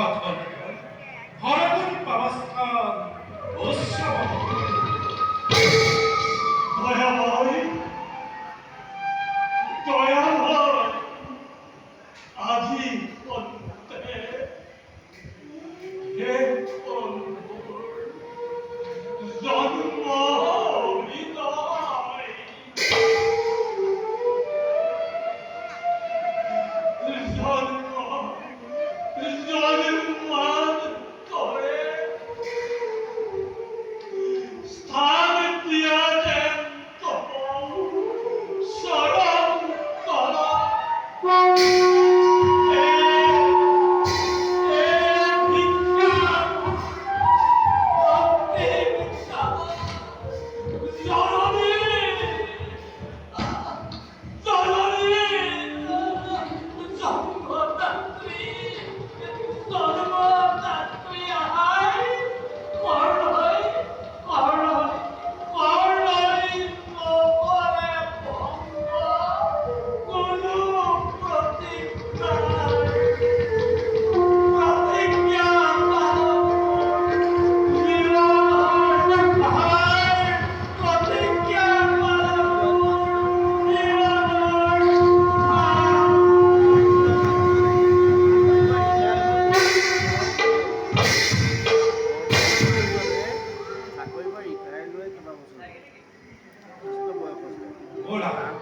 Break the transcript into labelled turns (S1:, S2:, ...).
S1: কথন হরগুণ পাবস্থান উৎসব
S2: দয়াময় দয়াময় আজি অন্তে হে
S1: 不了